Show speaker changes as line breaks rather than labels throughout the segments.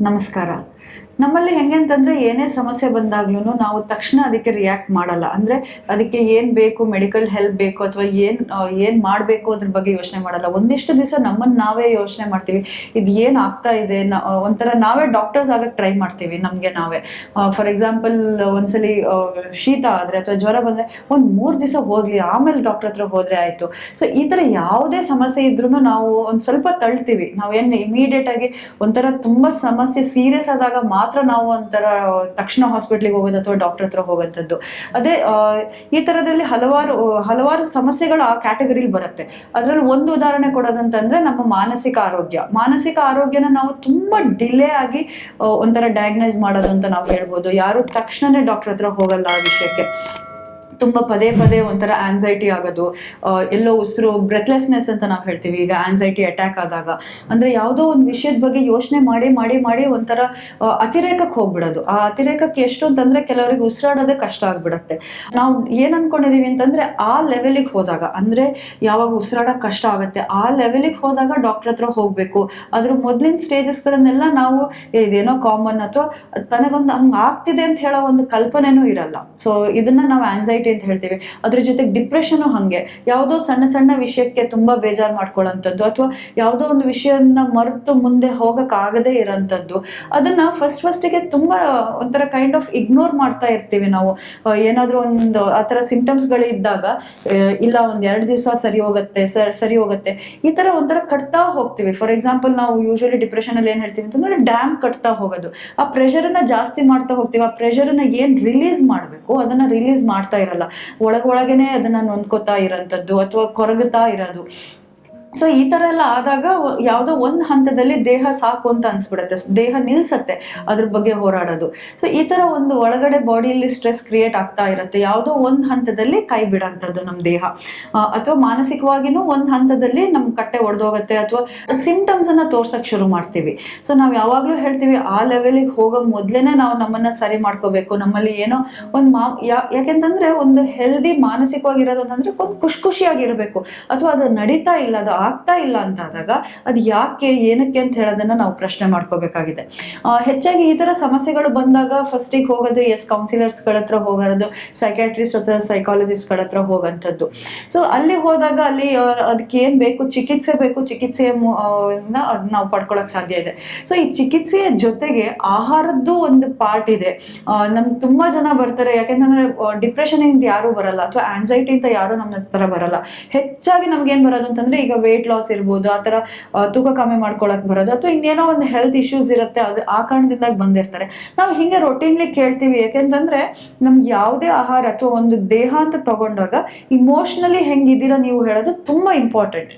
ನಮಸ್ಕಾರ ನಮ್ಮಲ್ಲಿ ಹೆಂಗೆ ಅಂತಂದ್ರೆ ಏನೇ ಸಮಸ್ಯೆ ಬಂದಾಗ್ಲೂ ನಾವು ತಕ್ಷಣ ಅದಕ್ಕೆ ರಿಯಾಕ್ಟ್ ಮಾಡಲ್ಲ. ಅಂದ್ರೆ ಅದಕ್ಕೆ ಏನ್ ಬೇಕು ಮೆಡಿಕಲ್ ಹೆಲ್ಪ್ ಬೇಕು ಅಥವಾ ಏನ್ ಏನು ಮಾಡಬೇಕು ಅದ್ರ ಬಗ್ಗೆ ಯೋಚನೆ ಮಾಡಲ್ಲ. ಒಂದಿಷ್ಟು ದಿವಸ ನಮ್ಮನ್ನ ನಾವೇ ಯೋಚನೆ ಮಾಡ್ತೀವಿ. ಇದು ಏನ್ ಆಗ್ತಾ ಇದೆ? ನ- ಒಂಥರ ನಾವೇ ಡಾಕ್ಟರ್ಸ್ ಆಗಕ್ಕೆ ಟ್ರೈ ಮಾಡ್ತೀವಿ ನಮ್ಗೆ ನಾವೇ. ಫಾರ್ ಎಕ್ಸಾಂಪಲ್ ಒಂದ್ಸಲಿ ಶೀತ ಆದ್ರೆ ಅಥವಾ ಜ್ವರ ಬಂದ್ರೆ ಒಂದ್ ಮೂರ್ ದಿವಸ ಹೋಗ್ಲಿ, ಆಮೇಲೆ ಡಾಕ್ಟರ್ ಹತ್ರ ಹೋದ್ರೆ ಆಯ್ತು. ಸೊ ಈ ತರ ಯಾವುದೇ ಸಮಸ್ಯೆ ಇದ್ರೂ ನಾವು ಒಂದ್ ಸ್ವಲ್ಪ ತಳ್ತೀವಿ. ನಾವೇನ್ ಇಮಿಡಿಯೇಟ್ ಆಗಿ ಒಂಥರ ತುಂಬಾ ಸಮಸ್ಯೆ ಸೀರಿಯಸ್ ಆದಾಗ ಮಾತ್ರ ನಾವು ಒಂಥರ ತಕ್ಷಣ ಹಾಸ್ಪಿಟ್ಲಿಗೆ ಹೋಗೋದು ಅಥವಾ ಡಾಕ್ಟರ್ ಹತ್ರ ಹೋಗೋಂಥದ್ದು. ಅದೇ ಈ ತರದಲ್ಲಿ ಹಲವಾರು ಹಲವಾರು ಸಮಸ್ಯೆಗಳು ಆ ಕ್ಯಾಟಗರಿಲಿ ಬರುತ್ತೆ. ಅದರಲ್ಲಿ ಒಂದು ಉದಾಹರಣೆ ಕೊಡೋದಂತಂದ್ರೆ ನಮ್ಮ ಮಾನಸಿಕ ಆರೋಗ್ಯ. ಮಾನಸಿಕ ಆರೋಗ್ಯನ ನಾವು ತುಂಬಾ ಡಿಲೇ ಆಗಿ ಒಂಥರ ಡಯಾಗ್ನೈಸ್ ಮಾಡೋದು ಅಂತ ನಾವು ಹೇಳ್ಬೋದು. ಯಾರು ತಕ್ಷಣನೇ ಡಾಕ್ಟರ್ ಹತ್ರ ಹೋಗಲ್ಲ ಆ ವಿಷಯಕ್ಕೆ. ತುಂಬ ಪದೇ ಪದೇ ಒಂಥರ ಆನ್ಸೈಟಿ ಆಗೋದು ಎಲ್ಲೋ ಉಸಿರು ಬ್ರೆತ್ಲೆಸ್ನೆಸ್ ಅಂತ ನಾವು ಹೇಳ್ತೀವಿ. ಈಗ ಆನ್ಸೈಟಿ ಅಟ್ಯಾಕ್ ಆದಾಗ. ಅಂದರೆ ಯಾವುದೋ ಒಂದು ವಿಷಯದ ಬಗ್ಗೆ ಯೋಚನೆ ಮಾಡಿ ಮಾಡಿ ಮಾಡಿ ಒಂಥರ ಅತಿರೇಕಕ್ಕೆ ಹೋಗ್ಬಿಡೋದು. ಆ ಅತಿರೇಕಕ್ಕೆ ಎಷ್ಟು ಅಂತಂದರೆ ಕೆಲವರಿಗೆ ಉಸಿರಾಡೋದೇ ಕಷ್ಟ ಆಗ್ಬಿಡತ್ತೆ. ನಾವು ಏನು ಅನ್ಕೊಂಡಿದೀವಿ ಅಂತಂದರೆ ಆ ಲೆವೆಲಿಗೆ ಹೋದಾಗ, ಅಂದರೆ ಯಾವಾಗ ಉಸಿರಾಡೋಕೆ ಕಷ್ಟ ಆಗುತ್ತೆ, ಆ ಲೆವೆಲಿಗೆ ಹೋದಾಗ ಡಾಕ್ಟರ್ ಹತ್ರ ಹೋಗಬೇಕು. ಅದ್ರ ಮೊದಲಿನ ಸ್ಟೇಜಸ್ಗಳನ್ನೆಲ್ಲ ನಾವು ಇದೇನೋ ಕಾಮನ್ ಅಥವಾ ತನಗೊಂದು ಹಂಗೆ ಆಗ್ತಿದೆ ಅಂತ ಹೇಳೋ ಒಂದು ಕಲ್ಪನೆನೂ ಇರಲ್ಲ. ಸೊ ಇದನ್ನ ನಾವು ಆನ್ಸೈಟಿ ಅಂತ ಹೇಳ್ತೀವಿ. ಅದ್ರ ಜೊತೆಗೆ ಡಿಪ್ರೆಷನ್ ಹಂಗೆ. ಯಾವುದೋ ಸಣ್ಣ ಸಣ್ಣ ವಿಷಯಕ್ಕೆ ತುಂಬಾ ಬೇಜಾರು ಮಾಡ್ಕೊಳ್ಳೋಂಥದ್ದು ಅಥವಾ ಯಾವುದೋ ಒಂದು ವಿಷಯನ ಮರೆತು ಮುಂದೆ ಹೋಗೋಕ್ಕಾಗದೇ ಇರೋಂಥದ್ದು. ಅದನ್ನ ಫಸ್ಟ್ ಫಸ್ಟಿಗೆ ತುಂಬಾ ಒಂಥರ ಕೈಂಡ್ ಆಫ್ ಇಗ್ನೋರ್ ಮಾಡ್ತಾ ಇರ್ತೀವಿ ನಾವು. ಏನಾದರೂ ಒಂದು ಆ ಥರ ಸಿಂಟಮ್ಸ್ಗಳು ಇದ್ದಾಗ ಇಲ್ಲ ಒಂದ್ ಎರಡು ದಿವಸ ಸರಿ ಹೋಗುತ್ತೆ ಸರಿ ಹೋಗುತ್ತೆ. ಈ ತರ ಒಂಥರ ಕಟ್ತಾ ಹೋಗ್ತೀವಿ. ಫಾರ್ ಎಕ್ಸಾಂಪಲ್ ನಾವು ಯೂಶಲಿ ಡಿಪ್ರೆಷನ್ ಅಲ್ಲಿ ಏನ್ ಹೇಳ್ತೀವಿ ಅಂತಂದ್ರೆ ಡ್ಯಾಮ್ ಕಟ್ತಾ ಹೋಗೋದು. ಆ ಪ್ರೆಷರನ್ನು ಜಾಸ್ತಿ ಮಾಡ್ತಾ ಹೋಗ್ತೀವಿ. ಆ ಪ್ರೆಷರನ್ನು ಏನ್ ರಿಲೀಸ್ ಮಾಡಬೇಕು, ಅದನ್ನ ರಿಲೀಸ್ ಮಾಡ್ತಾ ಇರಲ್ಲ. ಒಳಗೊಳಗೇನೆ ಅದನ್ನ ನೊಂದ್ಕೋತಾ ಇರೋಂಥದ್ದು ಅಥವಾ ಕೊರಗುತ್ತಾ ಇರೋದು. ಸೊ ಈ ತರ ಎಲ್ಲ ಆದಾಗ ಯಾವುದೋ ಒಂದು ಹಂತದಲ್ಲಿ ದೇಹ ಸಾಕು ಅಂತ ಅನ್ಸ್ಬಿಡುತ್ತೆ. ದೇಹ ನಿಲ್ಸತ್ತೆ ಅದ್ರ ಬಗ್ಗೆ ಹೋರಾಡೋದು. ಸೊ ಈ ತರ ಒಂದು ಒಳಗಡೆ ಬಾಡಿಯಲ್ಲಿ ಸ್ಟ್ರೆಸ್ ಕ್ರಿಯೇಟ್ ಆಗ್ತಾ ಇರುತ್ತೆ. ಯಾವುದೋ ಒಂದು ಹಂತದಲ್ಲಿ ಕೈ ಬಿಡಂತದ್ದು ನಮ್ಮ ದೇಹ. ಅಥವಾ ಮಾನಸಿಕವಾಗಿನೂ ಒಂದು ಹಂತದಲ್ಲಿ ನಮ್ಮ ಕಟ್ಟೆ ಒಡೆದೋಗುತ್ತೆ ಅಥವಾ ಸಿಂಟಮ್ಸ್ ಅನ್ನ ತೋರ್ಸಕ್ ಶುರು ಮಾಡ್ತೀವಿ. ಸೊ ನಾವು ಯಾವಾಗ್ಲೂ ಹೇಳ್ತೀವಿ, ಆ ಲೆವೆಲಿಗೆ ಹೋಗೋ ಮೊದ್ಲೇನೆ ನಾವು ನಮ್ಮನ್ನ ಸರಿ ಮಾಡ್ಕೋಬೇಕು. ನಮ್ಮಲ್ಲಿ ಏನೋ ಒಂದು ಮಾ ಯಾಕೆಂತಂದ್ರೆ ಒಂದು ಹೆಲ್ದಿ ಮಾನಸಿಕವಾಗಿರೋದು ಅಂತಂದ್ರೆ ಒಂದು ಖುಷಿ ಖುಷಿಯಾಗಿರ್ಬೇಕು. ಅಥವಾ ಅದು ನಡೀತಾ ಇಲ್ಲ ಅದು ಆಗ್ತಾ ಇಲ್ಲ ಅಂತ ಆದಾಗ ಅದು ಯಾಕೆ, ಏನಕ್ಕೆ ಅಂತ ಹೇಳೋದನ್ನ ನಾವು ಪ್ರಶ್ನೆ ಮಾಡ್ಕೋಬೇಕಾಗಿದೆ. ಹೆಚ್ಚಾಗಿ ಈ ತರ ಸಮಸ್ಯೆಗಳು ಬಂದಾಗ ಫಸ್ಟಿಗೆ ಹೋಗೋದು ಎಸ್ ಕೌನ್ಸಿಲರ್ಸ್ಗಳ ಹತ್ರ ಹೋಗೋದು ಸೈಕ್ಯಾಟ್ರಿಸ್ಟ್ ಅಥವಾ ಸೈಕಾಲಜಿಸ್ಟ್ಗಳ ಹತ್ರ ಹೋಗೋಂಥದ್ದು. ಸೊ ಅಲ್ಲಿ ಹೋದಾಗ ಅಲ್ಲಿ ಅದಕ್ಕೆ ಏನ್ ಬೇಕು, ಚಿಕಿತ್ಸೆ ಬೇಕು, ಚಿಕಿತ್ಸೆ ನಾವು ಪಡ್ಕೊಳಕ್ ಸಾಧ್ಯ ಇದೆ. ಸೊ ಈ ಚಿಕಿತ್ಸೆಯ ಜೊತೆಗೆ ಆಹಾರದ್ದು ಒಂದು ಪಾರ್ಟ್ ಇದೆ. ನಮ್ಗೆ ತುಂಬಾ ಜನ ಬರ್ತಾರೆ ಯಾಕೆಂದ್ರೆ ಡಿಪ್ರೆಷನ್ ಇಂದ ಯಾರು ಬರಲ್ಲ, ಅಥವಾ ಆಂಗ್ಸೈಟಿ ಅಂತ ಯಾರು ನಮ್ಮ ಹತ್ರ ಬರಲ್ಲ. ಹೆಚ್ಚಾಗಿ ನಮ್ಗೆ ಏನು ಬರೋದು ಅಂತಂದ್ರೆ, ಈಗ ವೇಟ್ ಲಾಸ್ ಇರ್ಬೋದು ಆ ಆ, ತೂಕ ಕಮ್ಮಿ ಮಾಡ್ಕೊಳಕ್ ಬರೋದು ಅಥವಾ ಇನ್ನೇನೋ ಒಂದು ಹೆಲ್ತ್ ಇಶ್ಯೂಸ್ ಇರುತ್ತೆ ಅದು ಆ ಕಾರಣದಿಂದ ಬಂದಿರ್ತಾರೆ. ನಾವು ಹಿಂಗೆ ರೊಟೀನ್ಲಿ ಕೇಳ್ತೀವಿ ಯಾಕೆಂತಂದ್ರೆ ನಮ್ಗೆ ಯಾವುದೇ ಆಹಾರ ಅಥವಾ ಒಂದು ದೇಹ ಅಂತ ತಗೊಂಡಾಗ ಇಮೋಷ್ನಲಿ ಹೆಂಗಿದ್ದೀರಾ ನೀವು ಹೇಳೋದು ತುಂಬಾ ಇಂಪಾರ್ಟೆಂಟ್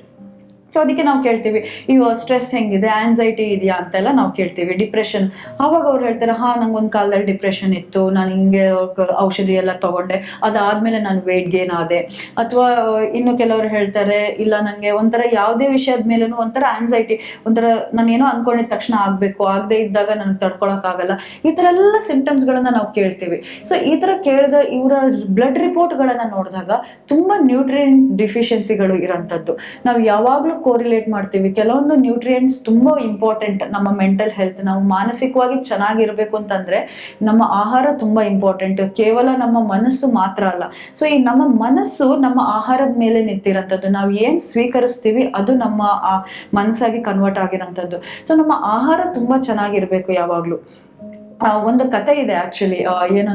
ಸೊ ಅದಕ್ಕೆ ನಾವು ಕೇಳ್ತೀವಿ ಇವು ಸ್ಟ್ರೆಸ್ ಹೆಂಗಿದೆ? ಆನ್ಸೈಟಿ ಇದೆಯಾ? ಅಂತೆಲ್ಲ ನಾವು ಕೇಳ್ತೀವಿ. ಡಿಪ್ರೆಷನ್ ಆವಾಗ ಅವ್ರು ಹೇಳ್ತಾರೆ, ಹಾ, ನಂಗೊಂದು ಕಾಲದಲ್ಲಿ ಡಿಪ್ರೆಷನ್ ಇತ್ತು. ನಾನು ಹಿಂಗೆ ಔಷಧಿ ಎಲ್ಲ ತೊಗೊಂಡೆ. ಅದಾದ್ಮೇಲೆ ನಾನು ವೆಯ್ಟ್ ಗೇನ್ ಆದೆ. ಅಥವಾ, ಇನ್ನು ಕೆಲವರು ಹೇಳ್ತಾರೆ, ಇಲ್ಲ ನನಗೆ ಒಂಥರ ಯಾವುದೇ ವಿಷಯದ ಮೇಲೂ ಒಂಥರ ಆನ್ಸೈಟಿ ಒಂಥರ ನಾನು ಏನೋ ಅನ್ಕೊಂಡಿದ ತಕ್ಷಣ ಆಗಬೇಕು. ಆಗದೆ ಇದ್ದಾಗ ನನಗೆ ತಡ್ಕೊಳಕ್ಕಾಗಲ್ಲ ಈ ಥರ ಎಲ್ಲ ಸಿಂಪ್ಟಮ್ಸ್ಗಳನ್ನು ನಾವು ಕೇಳ್ತೀವಿ. ಸೊ ಈ ಥರ ಕೇಳಿದ ಇವರ ಬ್ಲಡ್ ರಿಪೋರ್ಟ್ಗಳನ್ನು ನೋಡಿದಾಗ ತುಂಬ ನ್ಯೂಟ್ರಿಯೆಂಟ್ ಡಿಫಿಷಿಯನ್ಸಿಗಳು ಇರೋಂಥದ್ದು. ನಾವು ಯಾವಾಗಲೂ ಕೋರಿಲೇಟ್ ಮಾಡ್ತೀವಿ. ಕೆಲವೊಂದು ನ್ಯೂಟ್ರಿಯೆಂಟ್ಸ್ ತುಂಬ ಇಂಪಾರ್ಟೆಂಟ್ ನಮ್ಮ ಮೆಂಟಲ್ ಹೆಲ್ತ್ ನಾವು ಮಾನಸಿಕವಾಗಿ ಚೆನ್ನಾಗಿರ್ಬೇಕು ಅಂತಂದ್ರೆ ನಮ್ಮ ಆಹಾರ ತುಂಬಾ ಇಂಪಾರ್ಟೆಂಟ್ ಕೇವಲ ನಮ್ಮ ಮನಸ್ಸು ಮಾತ್ರ ಅಲ್ಲ. ಸೊ ಈ ನಮ್ಮ ಮನಸ್ಸು ನಮ್ಮ ಆಹಾರದ ಮೇಲೆ ನಿಂತಿರೋಂಥದ್ದು. ನಾವು ಏನ್ ಸ್ವೀಕರಿಸ್ತೀವಿ ಅದು ನಮ್ಮ ಮನಸ್ಸಾಗಿ ಕನ್ವರ್ಟ್ ಆಗಿರೋಂಥದ್ದು. ಸೊ ನಮ್ಮ ಆಹಾರ ತುಂಬಾ ಚೆನ್ನಾಗಿರ್ಬೇಕು ಯಾವಾಗ್ಲೂ. ಒಂದು ಕತೆ ಇದೆ ಆಕ್ಚುಲಿ ಏನು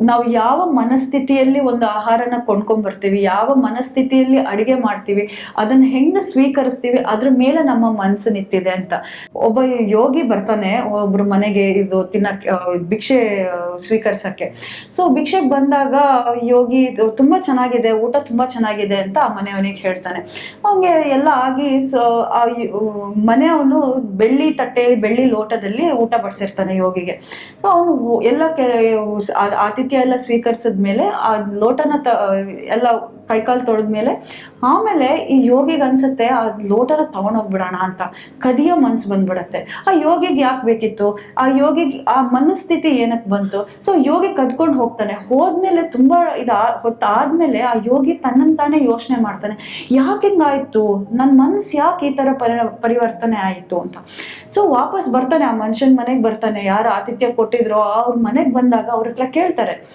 ನಾವು ಯಾವ ಮನಸ್ಥಿತಿಯಲ್ಲಿ ಒಂದು ಆಹಾರನ ಕೊಂಡ್ಕೊಂಡ್ ಬರ್ತೀವಿ ಯಾವ ಮನಸ್ಥಿತಿಯಲ್ಲಿ ಅಡಿಗೆ ಮಾಡ್ತೀವಿ, ಅದನ್ನ ಹೆಂಗೆ ಸ್ವೀಕರಿಸ್ತೀವಿ, ಅದ್ರ ಮೇಲೆ ನಮ್ಮ ಮನಸ್ಸು ನಿಂತಿದೆ ಅಂತ. ಒಬ್ಬ ಯೋಗಿ ಬರ್ತಾನೆ, ಒಬ್ರು ಮನೆಗೆ ಇದು ತಿನ್ನಕ್ಕೆ ಭಿಕ್ಷೆ ಸ್ವೀಕರಿಸಕ್ಕೆ. ಸೊ, ಭಿಕ್ಷೆಗೆ ಬಂದಾಗ ಯೋಗಿ, ತುಂಬಾ ಚೆನ್ನಾಗಿದೆ, ಊಟ ತುಂಬಾ ಚೆನ್ನಾಗಿದೆ ಅಂತ ಆ ಮನೆಯವನಿಗೆ ಹೇಳ್ತಾನೆ. ಅವನಿಗೆ ಎಲ್ಲ ಆಗಿ ಸೊ, ಆ ಮನೆಯವನು ಬೆಳ್ಳಿ ತಟ್ಟೆಯಲ್ಲಿ, ಬೆಳ್ಳಿ ಲೋಟದಲ್ಲಿ ಊಟ ಬಡಿಸಿರ್ತಾನೆ ಯೋಗಿಗೆ. ಸೊ, ಅವನು ಎಲ್ಲ ಕೆ, ಆ- ಆತಿಥ್ಯ ಎಲ್ಲ ಸ್ವೀಕರಿಸಿದ್ಮೇಲೆ ಆ ಲೋಟನ ತ, ಎಲ್ಲ ಕೈಕಾಲು ತೊಳೆದ್ಮೇಲೆ ಆಮೇಲೆ ಈ ಯೋಗಿಗೆ ಅನ್ಸುತ್ತೆ, ಆ ಲೋಟನ ತಗೊಂಡೋಗ್ಬಿಡೋಣ ಅಂತ. ಕದಿಯೋ ಮನ್ಸು ಬಂದ್ಬಿಡತ್ತೆ. ಆ ಯೋಗಿಗೆ ಯಾಕೆ ಬೇಕಿತ್ತು? ಆ ಯೋಗಿಗೆ, ಆ ಮನಸ್ಥಿತಿ ಏನಕ್ಕೆ ಬಂತು? ಸೊ ಯೋಗಿ ಕದ್ಕೊಂಡು ಹೋಗ್ತಾನೆ. ಹೋದ್ಮೇಲೆ ತುಂಬಾ ಇದು, ಹೊತ್ತಾದ್ಮೇಲೆ ಆ ಯೋಗಿ ತನ್ನಂತಾನೆ ತಾನೇ ಯೋಚನೆ ಮಾಡ್ತಾನೆ. ಯಾಕೆ ಹಿಂಗಾಯ್ತು? ನನ್ನ ಮನಸ್ಸು ಯಾಕೆ ಈ ಥರ ಪರಿ, ಪರಿವರ್ತನೆ ಆಯಿತು ಅಂತ. ಸೊ ವಾಪಸ್ ಬರ್ತಾನೆ. ಆ ಮನುಷ್ಯನ ಮನೆಗೆ ಬರ್ತಾನೆ. ಯಾರು ಆತಿಥ್ಯ ಕೊಟ್ಟಿದ್ರೋ ಅವ್ರ ಮನೆಗೆ ಬಂದಾಗ ಅವ್ರ ಹತ್ರ ಕೇಳ್ತಾರೆ. it.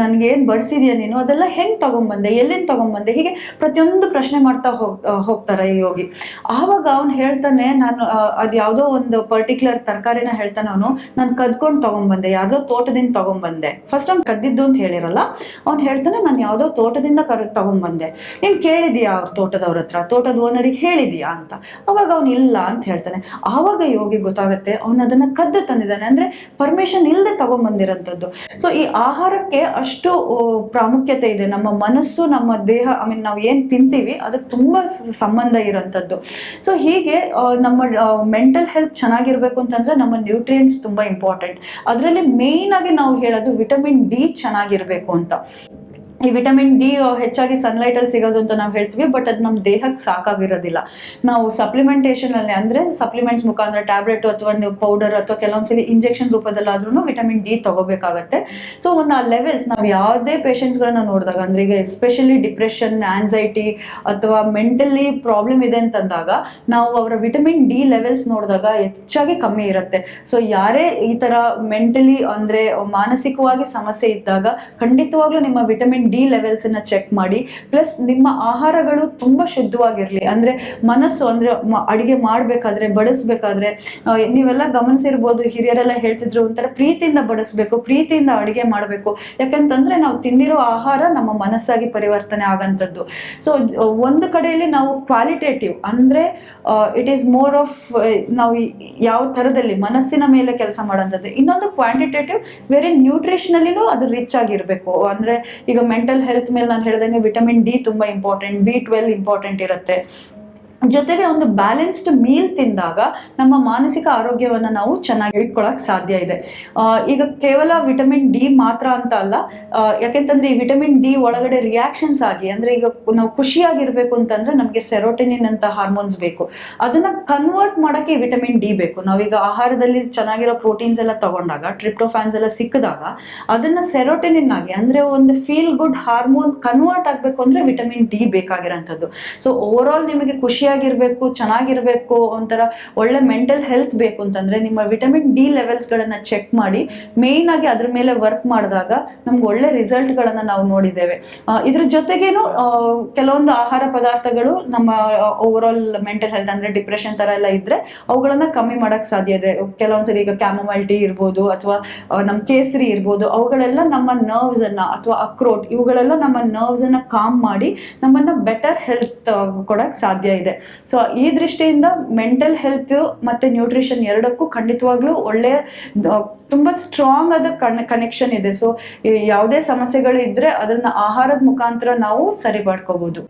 ನನ್ಗೇನು ಬಡಿಸಿದ್ಯಾ ನೀನು? ಅದೆಲ್ಲ ಹೆಂಗೆ ತೊಗೊಂಬಂದೆ? ಎಲ್ಲಿಂದ ತೊಗೊಂಬಂದೆ? ಹೀಗೆ ಪ್ರತಿಯೊಂದು ಪ್ರಶ್ನೆ ಮಾಡ್ತಾ ಹೋಗ್ ಹೋಗ್ತಾರೆ ಈ ಯೋಗಿ. ಆವಾಗ ಅವ್ನು ಹೇಳ್ತಾನೆ, ನಾನು ಅದು ಯಾವುದೋ ಒಂದು ಪರ್ಟಿಕ್ಯುಲರ್ ತರಕಾರಿನ ಹೇಳ್ತಾನೆ ಅವನು ನಾನು ಕದ್ಕೊಂಡು ತೊಗೊಂಬಂದೆ, ಯಾವುದೋ ತೋಟದಿಂದ ತೊಗೊಂಬಂದೆ. ಫಸ್ಟ್ ಅವ್ನು ಕದ್ದಿದ್ದು ಅಂತ ಹೇಳಿರಲ್ಲ, ಅವ್ನು ಹೇಳ್ತಾನೆ, ನಾನು ಯಾವುದೋ ತೋಟದಿಂದ ಕರ್, ತೊಗೊಂಬಂದೆ. ನೀನು ಕೇಳಿದೀಯಾ ಅವ್ರ ತೋಟದವ್ರ ಹತ್ರ? ತೋಟದ ಓನರಿಗೆ ಹೇಳಿದೀಯಾ ಅಂತ? ಅವಾಗ ಅವ್ನು ಇಲ್ಲ ಅಂತ ಹೇಳ್ತಾನೆ. ಆವಾಗ ಯೋಗಿ ಗೊತ್ತಾಗುತ್ತೆ, ಅವನು ಅದನ್ನ ಕದ್ದು ತಂದಿದ್ದಾನೆ. ಅಂದ್ರೆ ಪರ್ಮಿಷನ್ ಇಲ್ಲದೆ ತೊಗೊಂಬಂದಿರೋಂಥದ್ದು. ಸೊ ಈ ಆಹಾರಕ್ಕೆ ಅಷ್ಟು ಪ್ರಾಮುಖ್ಯತೆ ಇದೆ. ನಮ್ಮ ಮನಸ್ಸು, ನಮ್ಮ ದೇಹ ಐ ಮೀನ್ ನಾವು ಏನು ತಿಂತೀವಿ, ಅದಕ್ಕೆ ತುಂಬ ಸಂಬಂಧ ಇರೋಂಥದ್ದು ಸೊ ಹೀಗೆ ನಮ್ಮ ಮೆಂಟಲ್ ಹೆಲ್ತ್ ಚೆನ್ನಾಗಿರ್ಬೇಕು ಅಂತಂದ್ರೆ ನಮ್ಮ ನ್ಯೂಟ್ರಿಯೆಂಟ್ಸ್ ತುಂಬ ಇಂಪಾರ್ಟೆಂಟ್ ಅದರಲ್ಲಿ ಆಗಿ ನಾವು ಹೇಳೋದು ವಿಟಮಿನ್ ಡಿ ಚೆನ್ನಾಗಿರ್ಬೇಕು ಅಂತ. ಈ ವಿಟಮಿನ್ ಡಿ ಹೆಚ್ಚಾಗಿ ಸನ್ಲೈಟ್ ಅಲ್ಲಿ ಸಿಗೋದು ಅಂತ ನಾವು ಹೇಳ್ತೀವಿ ಬಟ್ ಅದು ನಮ್ಮ ದೇಹಕ್ಕೆ ಸಾಕಾಗಿರೋದಿಲ್ಲ. ನಾವು ಸಪ್ಲಿಮೆಂಟೇಷನ್ ಅಲ್ಲಿ ಅಂದ್ರೆ ಸಪ್ಲಿಮೆಂಟ್ಸ್ ಮುಖಾಂತರ ಟ್ಯಾಬ್ಲೆಟ್ ಅಥವಾ ಪೌಡರ್ ಅಥವಾ ಕೆಲವೊಂದ್ಸಲಿ ಇಂಜೆಕ್ಷನ್ ರೂಪದಲ್ಲಾದ್ರೂ ವಿಟಮಿನ್ ಡಿ ತಗೋಬೇಕಾಗತ್ತೆ. ಸೊ ಒಂದು ಆ ಲೆವೆಲ್ಸ್ ನಾವು ಯಾವುದೇ ಪೇಷಂಟ್ಸ್ಗಳನ್ನ ನೋಡಿದಾಗ, ಅಂದ್ರೆ ಈಗ ಎಸ್ಪೆಷಲಿ ಡಿಪ್ರೆಷನ್ ಆನ್ಸೈಟಿ ಅಥವಾ ಮೆಂಟಲಿ ಪ್ರಾಬ್ಲಮ್ ಇದೆ ಅಂತಂದಾಗ, ನಾವು ಅವರ ವಿಟಮಿನ್ ಡಿ ಲೆವೆಲ್ಸ್ ನೋಡಿದಾಗ ಹೆಚ್ಚಾಗಿ ಕಮ್ಮಿ ಇರುತ್ತೆ. ಸೊ ಯಾರೇ ಈ ತರ ಮೆಂಟಲಿ ಅಂದ್ರೆ ಮಾನಸಿಕವಾಗಿ ಸಮಸ್ಯೆ ಇದ್ದಾಗ, ಖಂಡಿತವಾಗ್ಲೂ ನಿಮ್ಮ ವಿಟಮಿನ್ ಡಿ ಲೆವೆಲ್ಸನ್ನು ಚೆಕ್ ಮಾಡಿ ಪ್ಲಸ್ ನಿಮ್ಮ ಆಹಾರಗಳು ತುಂಬಾ ಶುದ್ಧವಾಗಿರಲಿ. ಅಂದ್ರೆ ಮನಸ್ಸು ಅಂದ್ರೆ ಅಡುಗೆ ಮಾಡಬೇಕಾದ್ರೆ, ಬಡಿಸ್ಬೇಕಾದ್ರೆ ನೀವೆಲ್ಲ ಗಮನಿಸಿರ್ಬೋದು, ಹಿರಿಯರೆಲ್ಲ ಹೇಳ್ತಿದ್ರು ಒಂಥರ ಪ್ರೀತಿಯಿಂದ ಬಡಿಸ್ಬೇಕು, ಪ್ರೀತಿಯಿಂದ ಅಡುಗೆ ಮಾಡಬೇಕು. ಯಾಕಂತಂದರೆ ನಾವು ತಿಂದಿರೋ ಆಹಾರ ನಮ್ಮ ಮನಸ್ಸಾಗಿ ಪರಿವರ್ತನೆ ಆಗೋಂಥದ್ದು. ಸೊ ಒಂದು ಕಡೆಯಲ್ಲಿ ನಾವು ಕ್ವಾಲಿಟೇಟಿವ್ ಅಂದ್ರೆ ಇಟ್ ಈಸ್ ಮೋರ್ ಆಫ್ ನಾವು ಯಾವ ಥರದಲ್ಲಿ ಮನಸ್ಸಿನ ಮೇಲೆ ಕೆಲಸ ಮಾಡೋಂಥದ್ದು ಇನ್ನೊಂದು ಕ್ವಾಂಟಿಟೇಟಿವ್ ವೆರಿ ನ್ಯೂಟ್ರಿಷನಲಿನೂ ಅದು ರಿಚ್ ಆಗಿರಬೇಕು. ಅಂದ್ರೆ ಈಗ ಮೆಂಟಲ್ ಹೆಲ್ತ್ ಮೇಲೆ ನಾನು ಹೇಳ್ದಂಗೆ ವಿಟಮಿನ್ ಡಿ ತುಂಬಾ ಇಂಪಾರ್ಟೆಂಟ್ ಬಿ ಟ್ವೆಲ್ ಇಂಪಾರ್ಟೆಂಟ್ ಇರುತ್ತೆ. ಜೊತೆಗೆ ಒಂದು ಬ್ಯಾಲೆನ್ಸ್ಡ್ ಮೀಲ್ ತಿಂದಾಗ ನಮ್ಮ ಮಾನಸಿಕ ಆರೋಗ್ಯವನ್ನು ನಾವು ಚೆನ್ನಾಗಿ ಇಟ್ಕೊಳ್ಳೋಕೆ ಸಾಧ್ಯ ಇದೆ. ಈಗ ಕೇವಲ ವಿಟಮಿನ್ ಡಿ ಮಾತ್ರ ಅಂತ ಅಲ್ಲ ಯಾಕೆಂತಂದ್ರೆ ಈ ವಿಟಮಿನ್ ಡಿ ಒಳಗಡೆ ರಿಯಾಕ್ಷನ್ಸ್ ಆಗಿ, ಅಂದ್ರೆ ಈಗ ನಾವು ಖುಷಿಯಾಗಿರ್ಬೇಕು ಅಂತಂದ್ರೆ ನಮಗೆ ಸೆರೋಟಿನಿನ್ ಅಂತ ಹಾರ್ಮೋನ್ಸ್ ಬೇಕು. ಅದನ್ನ ಕನ್ವರ್ಟ್ ಮಾಡೋಕೆ ವಿಟಮಿನ್ ಡಿ ಬೇಕು. ನಾವೀಗ ಆಹಾರದಲ್ಲಿ ಚೆನ್ನಾಗಿರೋ ಪ್ರೋಟೀನ್ಸ್ ಎಲ್ಲ ತಗೊಂಡಾಗ ಟ್ರಿಪ್ಟೋಫ್ಯಾನ್ಸ್ ಎಲ್ಲ ಸಿಕ್ಕಿದಾಗ, ಅದನ್ನ ಸೆರೋಟಿನಿನ್ ಆಗಿ, ಅಂದ್ರೆ ಒಂದು ಫೀಲ್ ಗುಡ್ ಹಾರ್ಮೋನ್ ಕನ್ವರ್ಟ್ ಆಗಬೇಕು ಅಂದ್ರೆ ವಿಟಮಿನ್ ಡಿ ಬೇಕಾಗಿರೋಂಥದ್ದು. ಸೊ ಓವರ್ ಆಲ್ ನಿಮಗೆ ಖುಷಿಯಾಗಿರ್ಬೇಕು ಚೆನ್ನಾಗಿರ್ಬೇಕು, ಒಂಥರ ಒಳ್ಳೆ ಮೆಂಟಲ್ ಹೆಲ್ತ್ ಬೇಕು ಅಂತಂದ್ರೆ ನಿಮ್ಮ ವಿಟಮಿನ್ ಡಿ ಲೆವೆಲ್ಸ್ಗಳನ್ನು ಚೆಕ್ ಮಾಡಿ ಮೇಯ್ನ್ ಆಗಿ ಅದ್ರ ಮೇಲೆ ವರ್ಕ್ ಮಾಡಿದಾಗ ನಮ್ಗೆ ಒಳ್ಳೆ ರಿಸಲ್ಟ್ಗಳನ್ನು ನಾವು ನೋಡಿದ್ದೇವೆ. ಇದ್ರ ಜೊತೆಗೇನು ಕೆಲವೊಂದು ಆಹಾರ ಪದಾರ್ಥಗಳು ನಮ್ಮ ಓವರ್ ಆಲ್ ಮೆಂಟಲ್ ಹೆಲ್ತ್ ಅಂದ್ರೆ ಡಿಪ್ರೆಷನ್ ತರ ಎಲ್ಲ ಇದ್ರೆ ಅವುಗಳನ್ನ ಕಮ್ಮಿ ಮಾಡಕ್ ಸಾಧ್ಯ ಇದೆ. ಕೆಲವೊಂದ್ಸರಿ ಈಗ ಕ್ಯಾಮಮೈಲ್ ಟೀ ಇರ್ಬೋದು ಅಥವಾ ನಮ್ಮ ಕೇಸರಿ ಇರ್ಬೋದು, ಅವುಗಳೆಲ್ಲ ನಮ್ಮ ನರ್ವ್ಸ್ ಅನ್ನ ಅಥವಾ ಅಕ್ರೋಟ್ ಇವುಗಳೆಲ್ಲ ನಮ್ಮ ನರ್ವ್ಸ್ ಅನ್ನ ಕಾಮ್ ಮಾಡಿ ನಮ್ಮನ್ನ ಬೆಟರ್ ಹೆಲ್ತ್ ಕೊಡಕ್ ಸಾಧ್ಯ ಇದೆ. ಸೊ ಈ ದೃಷ್ಟಿಯಿಂದ ಮೆಂಟಲ್ ಹೆಲ್ತ್ ಮತ್ತೆ ನ್ಯೂಟ್ರಿಷನ್ ಎರಡಕ್ಕೂ ಖಂಡಿತವಾಗ್ಲೂ ಒಳ್ಳೆಯ ತುಂಬ ಸ್ಟ್ರಾಂಗ್ ಆದ ಕನೆಕ್ಷನ್ ಇದೆ. ಸೊ ಯಾವುದೇ ಸಮಸ್ಯೆಗಳು ಇದ್ದರೆ ಅದನ್ನ ಆಹಾರದ ಮುಖಾಂತರ ನಾವು ಸರಿ ಮಾಡ್ಕೋಬಹುದು